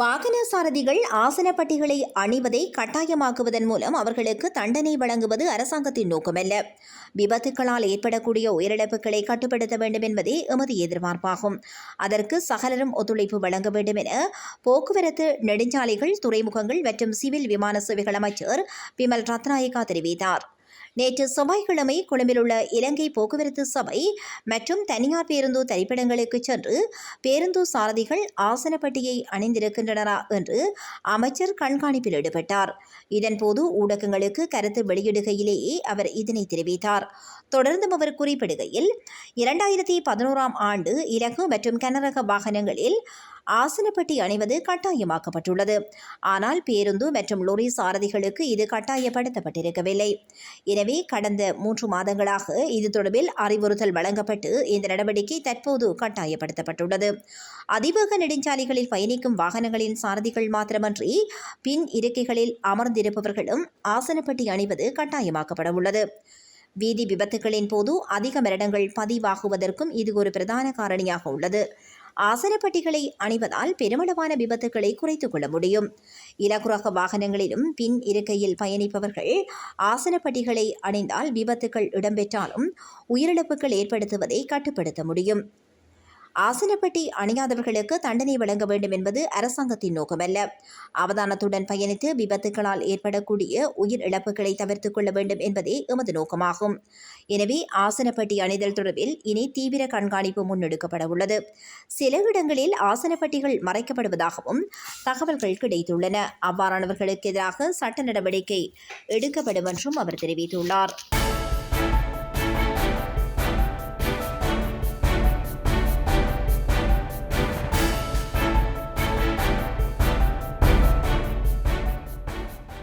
வாகன சாரதிகள் ஆசனப்பட்டிகளை அணிவதை கட்டாயமாக்குவதன் மூலம் அவர்களுக்கு தண்டனை வழங்குவது அரசாங்கத்தின் நோக்கமல்ல. விபத்துக்களால் ஏற்படக்கூடிய உயிரிழப்புகளை கட்டுப்படுத்த வேண்டும் என்பதே எமது எதிர்பார்ப்பாகும். அதற்கு சகலரும் ஒத்துழைப்பு வழங்க வேண்டும் என போக்குவரத்து நெடுஞ்சாலைகள் துறைமுகங்கள் மற்றும் சிவில் விமான சேவைகள் அமைச்சர் பிமல் ரத்நாயகா தெரிவித்தார். நேற்று செவ்வாய்க்கிழமை கொழும்பில் உள்ள இலங்கை போக்குவரத்து சபை மற்றும் தனியார் பேருந்து தரிப்பிடங்களுக்கு சென்று பேருந்து சாரதிகள் ஆசனப்பட்டியை அணிந்திருக்கின்றனரா என்று அமைச்சர் கண்காணிப்பில் ஈடுபட்டார். இதன்போது ஊடகங்களுக்கு கருத்து வெளியிடுகையிலேயே அவர் இதனை தெரிவித்தார். தொடர்ந்தும் அவர் குறிப்பிடுகையில் இரண்டாயிரத்தி பதினோராம் ஆண்டு இலகு மற்றும் கனரக வாகனங்களில் ஆசனப்பட்டி அணிவது கட்டாயமாக்கப்பட்டுள்ளது. ஆனால் பேருந்து மற்றும் லொரி சாரதிகளுக்கு இது கட்டாயப்படுத்தப்பட்டிருக்கவில்லை. எனவே கடந்த மூன்று மாதங்களாக இது தொடர்பில் அறிவுறுத்தல் வழங்கப்பட்டு இந்த நடவடிக்கை தற்போது கட்டாயப்படுத்தப்பட்டுள்ளது. அதிவேக நெடுஞ்சாலைகளில் பயணிக்கும் வாகனங்களின் சாரதிகள் மாத்திரமன்றி பின் இருக்கைகளில் அமர்ந்திருப்பவர்களும் ஆசனப்பட்டி அணிவது கட்டாயமாக்கப்பட உள்ளது வீதி விபத்துகளின் போது அதிக மரணங்கள் பதிவாகுவதற்கும் இது ஒரு பிரதான காரணியாக உள்ளது. ஆசனப்பட்டிகளை அணிவதால் பெருமளவான விபத்துக்களை குறைத்துக் கொள்ள முடியும். இலகுரக வாகனங்களிலும் பின் இருக்கையில் பயணிப்பவர்கள் ஆசனப்பட்டிகளை அணிந்தால் விபத்துக்கள் இடம்பெற்றாலும் உயிரிழப்புகள் ஏற்படுத்துவதை கட்டுப்படுத்த முடியும். ஆசனப்பட்டி அணியாதவர்களுக்கு தண்டனை வழங்க வேண்டும் என்பது அரசாங்கத்தின் நோக்கமல்ல. அவதானத்துடன் பயணித்து விபத்துகளால் ஏற்படக்கூடிய உயிர் இழப்புகளை தவிர்த்துக் கொள்ள வேண்டும் என்பதே எமது நோக்கமாகும். எனவே ஆசனப்பட்டி அணிதல் தொடர்பில் இனி தீவிர கண்காணிப்பு முன்னெடுக்கப்பட உள்ளது. சில இடங்களில் ஆசனப்பட்டிகள் மறைக்கப்படுவதாகவும் தகவல்கள் கிடைத்துள்ளன. அவ்வாறானவர்களுக்கு எதிராக சட்ட நடவடிக்கை எடுக்கப்படும் என்றும் அவர் தெரிவித்துள்ளார்.